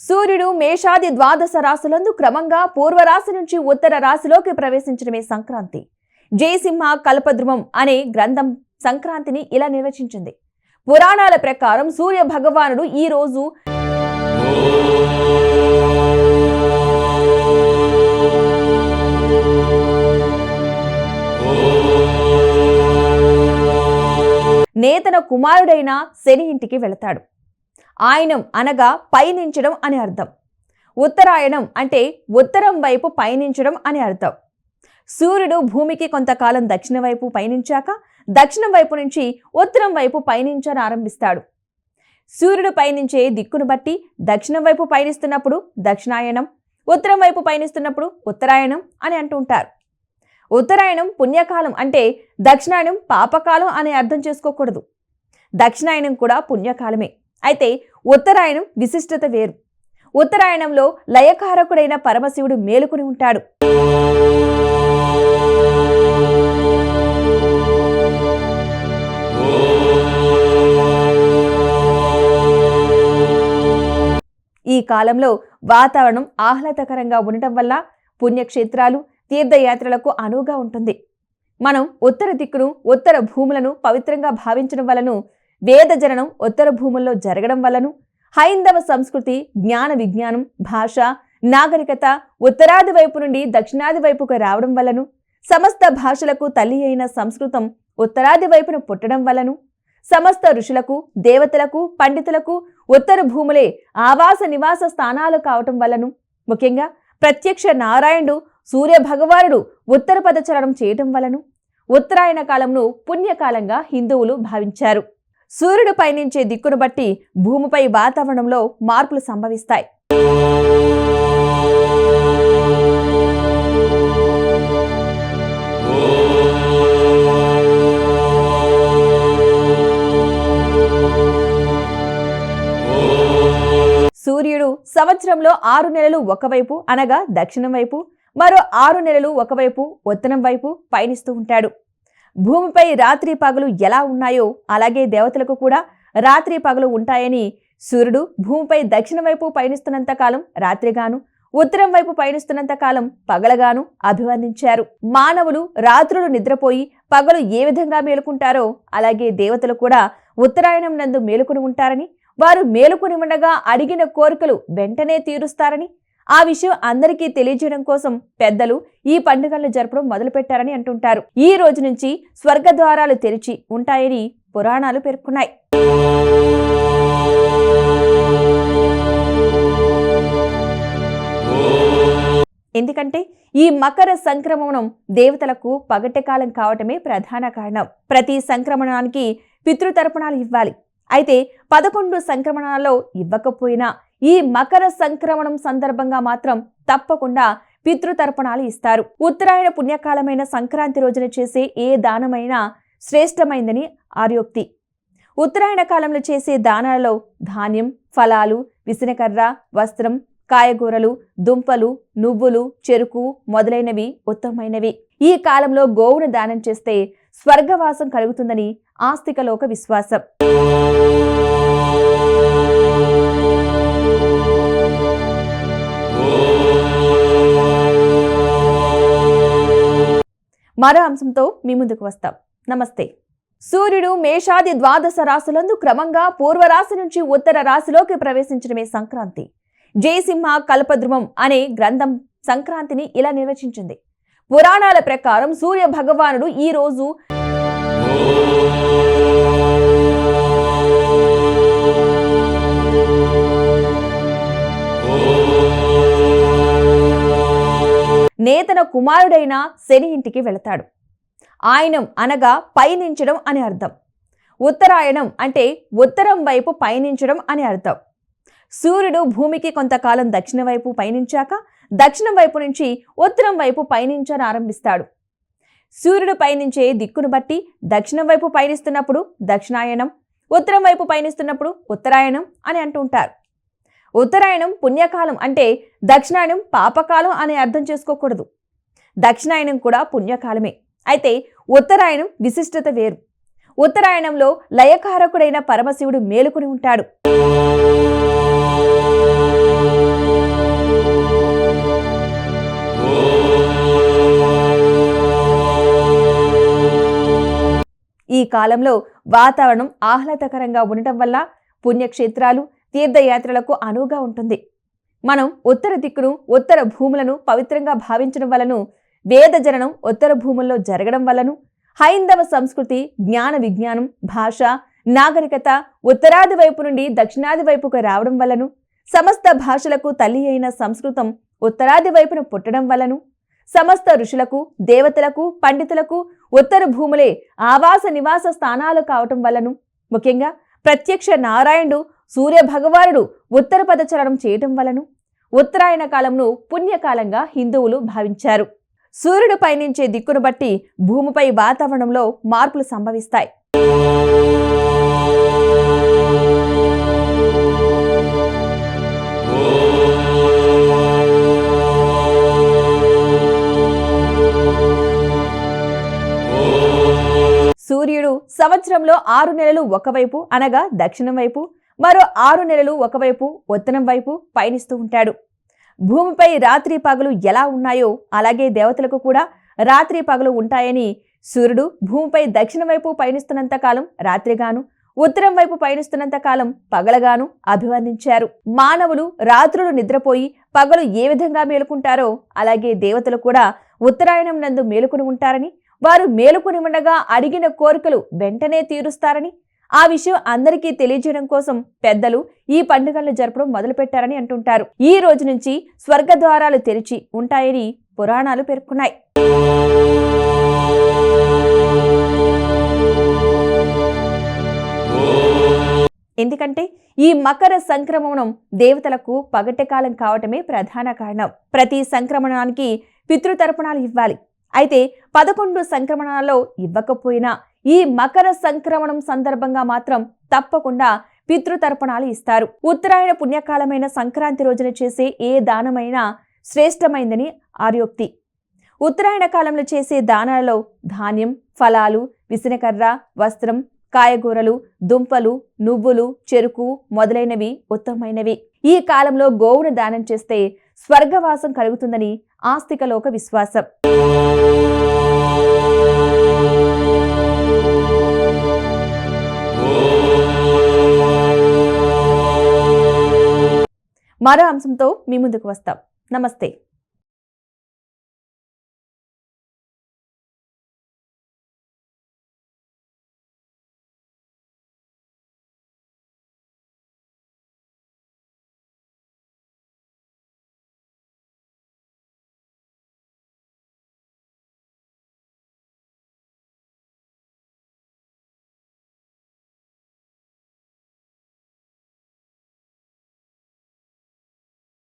సూర్యుడు మేషాది ద్వాదశ రాశులందు క్రమంగా పూర్వరాశి నుంచి ఉత్తర రాశిలోకి ప్రవేశించడమే సంక్రాంతి. జయసింహ కల్పద్రుమం అనే గ్రంథం సంక్రాంతిని ఇలా నిర్వచించింది. పురాణాల ప్రకారం సూర్య భగవానుడు ఈ రోజు నేతన కుమారుడైన శని ఇంటికి వెళతాడు. ఆయనం అనగా పయనించడం అని అర్థం. ఉత్తరాయణం అంటే ఉత్తరం వైపు పయనించడం అని అర్థం. సూర్యుడు భూమికి కొంతకాలం దక్షిణ వైపు పయనించాక దక్షిణం వైపు నుంచి ఉత్తరం వైపు పయనించని ఆరంభిస్తాడు. సూర్యుడు పయనించే దిక్కును బట్టి దక్షిణం వైపు పయనిస్తున్నప్పుడు దక్షిణాయనం ఉత్తరం వైపు పయనిస్తున్నప్పుడు ఉత్తరాయణం అని అంటుంటారు ఉత్తరాయణం పుణ్యకాలం అంటే దక్షిణాయనం పాపకాలం అని అర్థం చేసుకోకూడదు. దక్షిణాయనం కూడా పుణ్యకాలమే. అయితే ఉత్తరాయణం విశిష్టత వేరు. ఉత్తరాయణంలో లయకారకుడైన పరమశివుడు మేలుకుని ఉంటాడు. ఈ కాలంలో వాతావరణం ఆహ్లాదకరంగా ఉండటం వల్ల పుణ్యక్షేత్రాలు తీర్థయాత్రలకు అనువుగా ఉంటుంది. మనం ఉత్తర దిక్కును ఉత్తర భూములను పవిత్రంగా భావించడం వలన వేద జననం ఉత్తర భూముల్లో జరగడం వలను హైందవ సంస్కృతి జ్ఞాన విజ్ఞానం భాష నాగరికత ఉత్తరాది వైపు నుండి దక్షిణాది వైపుకు రావడం వలను సమస్త భాషలకు తల్లి అయిన సంస్కృతం ఉత్తరాది వైపున పుట్టడం వలను సమస్త ఋషులకు దేవతలకు పండితులకు ఉత్తర భూములే ఆవాస నివాస స్థానాలు కావటం వలను ముఖ్యంగా ప్రత్యక్ష నారాయణుడు సూర్య భగవానుడు ఉత్తర పదచరణం చేయటం వలను ఉత్తరాయణ కాలంను పుణ్యకాలంగా హిందువులు భావించారు. సూర్యుడు పయనించే దిక్కును బట్టి భూమిపై వాతావరణంలో మార్పులు సంభవిస్తాయి. సూర్యుడు సంవత్సరంలో ఆరు నెలలు ఒకవైపు అనగా దక్షిణం వైపు మరో ఆరు నెలలు ఒకవైపు ఉత్తరం వైపు పయనిస్తూ ఉంటాడు. భూమిపై రాత్రి పగలు ఎలా ఉన్నాయో అలాగే దేవతలకు కూడా రాత్రి పగలు ఉంటాయని సూర్యుడు భూమిపై దక్షిణ వైపు పయనిస్తున్నంత కాలం రాత్రిగాను ఉత్తరం వైపు పయనిస్తున్నంత కాలం పగలగాను అభివర్ణించారు. మానవులు రాత్రులు నిద్రపోయి పగలు ఏ విధంగా మేలుకుంటారో అలాగే దేవతలు కూడా ఉత్తరాయణం నందు మేలుకుని ఉంటారని వారు మేలుకుని ఉండగా అడిగిన కోరికలు వెంటనే తీరుస్తారని ఆ విషయం అందరికీ తెలియజేయడం కోసం పెద్దలు ఈ పండుగలను జరపడం మొదలుపెట్టారని అంటుంటారు. ఈ రోజు నుంచి స్వర్గ ద్వారాలు తెరిచి ఉంటాయని పురాణాలు పేర్కొన్నాయి. ఎందుకంటే ఈ మకర సంక్రమణం దేవతలకు పగటికాలం కావటమే ప్రధాన కారణం. ప్రతి సంక్రమణానికి పితృతర్పణాలు ఇవ్వాలి. అయితే పదకొండు సంక్రమణాల్లో ఇవ్వకపోయినా ఈ మకర సంక్రమణం సందర్భంగా మాత్రం తప్పకుండా పితృతర్పణాలు ఇస్తారు. ఉత్తరాయణ పుణ్యకాలమైన సంక్రాంతి రోజున చేసే ఏ దానమైనా శ్రేష్టమైందని ఆర్యోక్తి. ఉత్తరాయణ కాలంలో చేసే దానాలలో ధాన్యం ఫలాలు విసనకర్ర వస్త్రం కాయగూరలు దుంపలు నువ్వులు చెరుకు మొదలైనవి ఉత్తమమైనవి. ఈ కాలంలో గోవును దానం చేస్తే స్వర్గవాసం కలుగుతుందని ఆస్తికలోక విశ్వాసం. మరో అంశంతో మీ ముందుకు వస్తాం. నమస్తే. సూర్యుడు మేషాది ద్వాదశ రాశులందు క్రమంగా పూర్వరాశి నుంచి ఉత్తర రాశిలోకి ప్రవేశించడమే సంక్రాంతి. జయసింహ కల్పద్రుమం అనే గ్రంథం సంక్రాంతిని ఇలా నిర్వచించింది. పురాణాల ప్రకారం సూర్య భగవానుడు ఈ రోజు నేతన కుమారుడైన శని ఇంటికి వెళతాడు. ఆయనం అనగా పయనించడం అని అర్థం. ఉత్తరాయణం అంటే ఉత్తరం వైపు పయనించడం అని అర్థం. సూర్యుడు భూమికి కొంతకాలం దక్షిణ వైపు పయనించాక దక్షిణం వైపు నుంచి ఉత్తరం వైపు పయనించనారంభిస్తాడు సూర్యుడు పయనించే దిక్కును బట్టి దక్షిణం వైపు పయనిస్తున్నప్పుడు దక్షిణాయనం ఉత్తరం వైపు పయనిస్తున్నప్పుడు ఉత్తరాయణం అని అంటుంటారు ఉత్తరాయణం పుణ్యకాలం అంటే దక్షిణాయనం పాపకాలం అని అర్థం చేసుకోకూడదు. దక్షిణాయనం కూడా పుణ్యకాలమే. అయితే ఉత్తరాయణం విశిష్టత వేరు. ఉత్తరాయణంలో లయకారకుడైన పరమశివుడు మేలుకుని ఉంటాడు. ఈ కాలంలో వాతావరణం ఆహ్లాదకరంగా ఉండటం వల్ల పుణ్యక్షేత్రాలు తీర్థయాత్రలకు అనువుగా ఉంటుంది. మనం ఉత్తర దిక్కును ఉత్తర భూములను పవిత్రంగా భావించడం వలను వేద జననం ఉత్తర భూముల్లో జరగడం వలను హైందవ సంస్కృతి జ్ఞాన విజ్ఞానం భాష నాగరికత ఉత్తరాది వైపు నుండి దక్షిణాది వైపుకు రావడం వలను సమస్త భాషలకు తల్లి అయిన సంస్కృతం ఉత్తరాది వైపున పుట్టడం వలను సమస్త ఋషులకు దేవతలకు పండితులకు ఉత్తర భూములే ఆవాస నివాస స్థానాలు కావటం వలను ముఖ్యంగా ప్రత్యక్ష నారాయణుడు సూర్య భగవానుడు ఉత్తర పదచరణం చేయటం వలన ఉత్తరాయణ కాలంను పుణ్యకాలంగా హిందువులు భావించారు. సూర్యుడు పయనించే దిక్కును బట్టి భూమిపై వాతావరణంలో మార్పులు సంభవిస్తాయి. సూర్యుడు సంవత్సరంలో ఆరు నెలలు ఒకవైపు అనగా దక్షిణం వైపు మరో ఆరు నెలలు ఒకవైపు ఉత్తరం వైపు పయనిస్తూ ఉంటాడు. భూమిపై రాత్రి పగలు ఎలా ఉన్నాయో అలాగే దేవతలకు కూడా రాత్రి పగలు ఉంటాయని సూర్యుడు భూమిపై దక్షిణ వైపు పయనిస్తున్నంత కాలం రాత్రిగాను ఉత్తరం వైపు పయనిస్తున్నంత కాలం పగలగాను అభివర్ణించారు. మానవులు రాత్రులు నిద్రపోయి పగలు ఏ విధంగా మేలుకుంటారో అలాగే దేవతలు కూడా ఉత్తరాయణం నందు మేలుకుని ఉంటారని వారు మేలుకుని ఉండగా అడిగిన కోరికలు వెంటనే తీరుస్తారని ఆ విషయం అందరికీ తెలియజేయడం కోసం పెద్దలు ఈ పండుగలను జరపడం మొదలుపెట్టారని అంటుంటారు. ఈ రోజు నుంచి స్వర్గ ద్వారాలు తెరిచి ఉంటాయని పురాణాలు పేర్కొన్నాయి. ఎందుకంటే ఈ మకర సంక్రమణం దేవతలకు పగట్టకాలం కావటమే ప్రధాన కారణం. ప్రతి సంక్రమణానికి పితృతర్పణాలు ఇవ్వాలి. అయితే పదకొండు సంక్రమణాలలో ఇవ్వకపోయినా ఈ మకర సంక్రమణం సందర్భంగా మాత్రం తప్పకుండా పితృతర్పణాలు ఇస్తారు. ఉత్తరాయణ పుణ్యకాలమైన సంక్రాంతి రోజున చేసే ఏ దానమైనా శ్రేష్టమైందని ఆర్యోక్తి. ఉత్తరాయణ కాలంలో చేసే దానాలలో ధాన్యం ఫలాలు విసనకర్ర వస్త్రం కాయగూరలు దుంపలు నువ్వులు చెరుకు మొదలైనవి ఉత్తమమైనవి. ఈ కాలంలో గోవును దానం చేస్తే స్వర్గవాసం కలుగుతుందని ఆస్తికలోక విశ్వాసం. మరో అంశంతో మీ ముందుకు వస్తాం. నమస్తే.